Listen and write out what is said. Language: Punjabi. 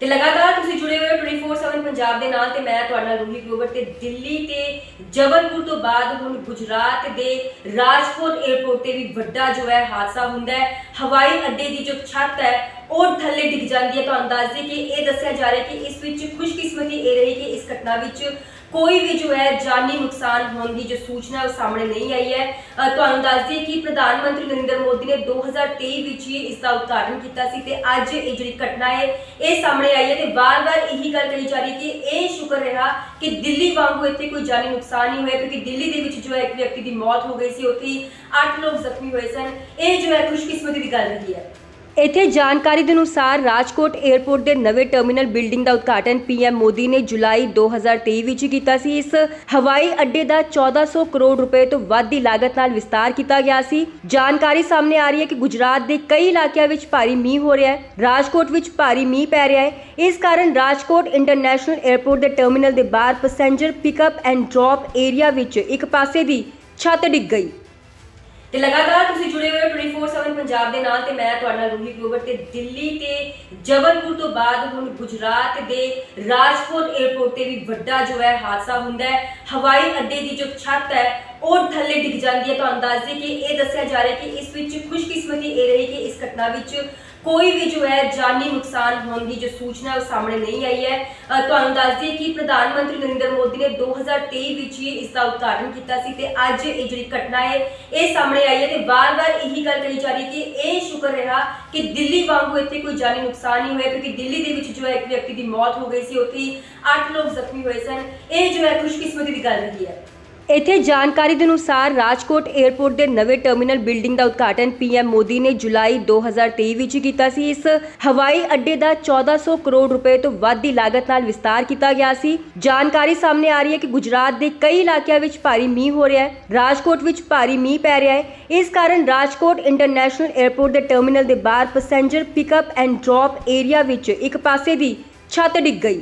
ਤੇ ਲਗਾਤਾਰ ਤੁਸੀਂ ਜੁੜੇ ਹੋਏ ਹੋ 24/7 ਪੰਜਾਬ ਦੇ ਨਾਲ ਤੇ ਮੈਂ ਤੁਹਾਡਾ ਰੂਹੀ ਗੋਬਰ ਤੇ ਦਿੱਲੀ ਤੇ ਜਬਲਪੁਰ ਤੋਂ ਬਾਅਦ ਹੁਣ ਗੁਜਰਾਤ ਦੇ ਰਾਜਕੋਟ 에ਅਰਪੋਰਟ ਤੇ ਵੀ ਵੱਡਾ ਜੋ ਹੈ ਹਾਦਸਾ ਹੁੰਦਾ ਹੈ। ਹਵਾਈ ਅੱਡੇ ਦੀ ਜੋ ਛੱਤ ਹੈ, ਉਹ ਥੱਲੇ ਡਿੱਗ ਜਾਂਦੀ ਹੈ। ਤੁਹਾਨੂੰ ਦੱਸ ਦਈਏ ਕਿ ਇਹ ਦੱਸਿਆ ਜਾ ਰਿਹਾ ਕਿ ਇਸ ਵਿੱਚ ਖੁਸ਼ਕਿਸਮਤੀ ਇਹ ਰਹੀ ਕਿ ਇਸ ਘਟਨਾ ਵਿੱਚ ਕੋਈ ਵੀ ਜੋ ਹੈ ਜਾਨੀ ਨੁਕਸਾਨ ਹੋਣ ਦੀ ਜੋ ਸੂਚਨਾ ਉਹ ਸਾਹਮਣੇ ਨਹੀਂ ਆਈ ਹੈ। ਤੁਹਾਨੂੰ ਦੱਸ ਦਈਏ ਕਿ ਪ੍ਰਧਾਨ ਮੰਤਰੀ ਨਰਿੰਦਰ ਮੋਦੀ ਨੇ 2023 ਵਿੱਚ ਹੀ ਇਸ ਦਾ ਉਦਘਾਟਨ ਕੀਤਾ ਸੀ ਤੇ ਅੱਜ ਇਹ ਜਿਹੜੀ ਘਟਨਾ ਹੈ, ਇਹ ਸਾਹਮਣੇ ਆਈ ਹੈ ਤੇ ਵਾਰ-ਵਾਰ ਇਹੀ ਗੱਲ ਕਹੀ ਜਾ ਰਹੀ ਕਿ ਇਹ ਸ਼ੁਕਰ ਰਿਹਾ ਕਿ ਦਿੱਲੀ ਵਾਂਗੂ ਇੱਥੇ ਕੋਈ ਜਾਨੀ ਨੁਕਸਾਨ ਨਹੀਂ ਹੋਇਆ ਕਿਉਂਕਿ ਦਿੱਲੀ ਦੇ ਵਿੱਚ ਜੋ ਹੈ ਇੱਕ ਵਿਅਕਤੀ ਦੀ ਮੌਤ ਹੋ ਗਈ ਸੀ, ਉੱਥੇ ਹੀ 8 ਲੋਕ ਜ਼ਖਮੀ ਹੋਏ ਸਨ। ਇਹ ਜੋ ਹੈ ਖੁਸ਼ਕਿਸਮਤੀ ਦੀ ਗੱਲ ਰਹੀ ਹੈ। ਇੱਥੇ ਜਾਣਕਾਰੀ ਦੇ ਅਨੁਸਾਰ ਰਾਜਕੋਟ 에ਅਰਪੋਰਟ ਦੇ ਨਵੇਂ ਟਰਮੀਨਲ ਬਿਲਡਿੰਗ ਦਾ ਉਦਘਾਟਨ ਪੀਐਮ ਮੋਦੀ ਨੇ ਜੁਲਾਈ 2023 ਵਿੱਚ ਕੀਤਾ ਸੀ। ਇਸ ਹਵਾਈ ਅੱਡੇ ਦਾ 1400 ਕਰੋੜ ਰੁਪਏ ਤੋਂ ਵੱਧ ਦੀ ਲਾਗਤ ਨਾਲ ਵਿਸਤਾਰ ਕੀਤਾ ਗਿਆ ਸੀ। ਜਾਣਕਾਰੀ ਸਾਹਮਣੇ ਆ ਰਹੀ ਹੈ ਕਿ ਗੁਜਰਾਤ ਦੇ ਕਈ ਇਲਾਕਿਆਂ ਵਿੱਚ ਭਾਰੀ ਮੀਂਹ ਹੋ ਰਿਹਾ ਹੈ। ਰਾਜਕੋਟ ਵਿੱਚ ਭਾਰੀ ਮੀਂਹ ਪੈ ਰਿਹਾ ਹੈ। ਇਸ ਕਾਰਨ ਰਾਜਕੋਟ ਇੰਟਰਨੈਸ਼ਨਲ 에ਅਰਪੋਰਟ ਦੇ ਟਰਮੀਨਲ ਦੇ ਬਾਹਰ passenger pickup and drop area ਵਿੱਚ ਇੱਕ ਪਾਸੇ ਦੀ ਛੱਤ ਡਿੱਗ ਗਈ। ਤੇ ਲਗਾਤਾਰ ਤੁਸੀਂ ਜੁੜੇ ਹੋਏ ਹੋ 24/7 ਪੰਜਾਬ ਦੇ ਨਾਲ ਤੇ ਮੈਂ ਤੁਹਾਡਾ ਰੂਹੀ ਗਰੋਵਰ ਤੇ ਦਿੱਲੀ ਤੇ ਜਬਲਪੁਰ ਤੋਂ ਬਾਅਦ ਹੁਣ ਗੁਜਰਾਤ ਦੇ ਰਾਜਕੋਟ 에ਅਰਪੋਰਟ ਤੇ ਵੀ ਵੱਡਾ ਜੋ ਹੈ ਹਾਦਸਾ ਹੁੰਦਾ ਹੈ। ਹਵਾਈ ਅੱਡੇ ਦੀ ਜੋ ਛੱਤ ਹੈ, ਉਹ ਥੱਲੇ ਡਿੱਗ ਜਾਂਦੀ ਹੈ। ਤੁਹਾਨੂੰ ਦੱਸ ਦਈਏ ਕਿ ਇਹ ਦੱਸਿਆ ਜਾ ਰਿਹਾ ਕਿ ਇਸ ਵਿੱਚ ਖੁਸ਼ਕਿਸਮਤੀ ਇਹ ਰਹੀ ਕਿ ਇਸ ਘਟਨਾ ਵਿੱਚ ਕੋਈ ਵੀ ਜੋ ਹੈ ਜਾਨੀ ਨੁਕਸਾਨ ਹੋਣ ਦੀ ਜੋ ਸੂਚਨਾ ਉਹ ਸਾਹਮਣੇ ਨਹੀਂ ਆਈ ਹੈ। ਅ, ਤੁਹਾਨੂੰ ਦੱਸ ਦਈਏ ਕਿ ਪ੍ਰਧਾਨ ਮੰਤਰੀ ਨਰਿੰਦਰ ਮੋਦੀ ਨੇ 2023 ਵਿੱਚ ਹੀ ਇਸ ਦਾ ਉਦਘਾਟਨ ਕੀਤਾ ਸੀ ਤੇ ਅੱਜ ਇਹ ਜਿਹੜੀ ਘਟਨਾ ਹੈ ਇਹ ਸਾਹਮਣੇ ਆਈ ਹੈ ਤੇ ਵਾਰ-ਵਾਰ ਇਹੀ ਗੱਲ ਕਹੀ ਜਾ ਰਹੀ ਹੈ ਕਿ ਇਹ ਸ਼ੁਕਰ ਰਿਹਾ ਕਿ ਦਿੱਲੀ ਵਾਂਗੂ ਇੱਥੇ ਕੋਈ ਜਾਨੀ ਨੁਕਸਾਨ ਨਹੀਂ ਹੋਇਆ ਕਿਉਂਕਿ ਦਿੱਲੀ ਦੇ ਵਿੱਚ ਜੋ ਹੈ ਇੱਕ ਵਿਅਕਤੀ ਦੀ ਮੌਤ ਹੋ ਗਈ ਸੀ ਉੱਥੇ ਹੀ 8 ਲੋਕ ਜ਼ਖਮੀ ਹੋਏ ਸਨ। ਇਹ ਜੋ ਹੈ ਖੁਸ਼ਕਿਸਮਤੀ ਦੀ ਗੱਲ ਰਹੀ ਹੈ। ਇੱਥੇ ਜਾਣਕਾਰੀ ਦੇ ਅਨੁਸਾਰ ਰਾਜਕੋਟ 에ਅਰਪੋਰਟ ਦੇ ਨਵੇਂ ਟਰਮੀਨਲ ਬਿਲਡਿੰਗ ਦਾ ਉਦਘਾਟਨ ਪੀਐਮ ਮੋਦੀ ਨੇ ਜੁਲਾਈ 2023 ਵਿੱਚ ਕੀਤਾ ਸੀ। ਇਸ ਹਵਾਈ ਅੱਡੇ ਦਾ 1400 ਕਰੋੜ ਰੁਪਏ ਤੋਂ ਵੱਧ ਦੀ ਲਾਗਤ ਨਾਲ ਵਿਸਤਾਰ ਕੀਤਾ ਗਿਆ ਸੀ। ਜਾਣਕਾਰੀ ਸਾਹਮਣੇ ਆ ਰਹੀ ਹੈ ਕਿ ਗੁਜਰਾਤ ਦੇ ਕਈ ਇਲਾਕਿਆਂ ਵਿੱਚ ਭਾਰੀ ਮੀਂਹ ਹੋ ਰਿਹਾ ਹੈ। ਰਾਜਕੋਟ ਵਿੱਚ ਭਾਰੀ ਮੀਂਹ ਪੈ ਰਿਹਾ ਹੈ। ਇਸ ਕਾਰਨ ਰਾਜਕੋਟ ਇੰਟਰਨੈਸ਼ਨਲ 에ਅਰਪੋਰਟ ਦੇ ਟਰਮੀਨਲ ਦੇ ਬਾਹਰ passenger pickup and drop area ਵਿੱਚ ਇੱਕ ਪਾਸੇ ਦੀ ਛੱਤ ਡਿੱਗ ਗਈ।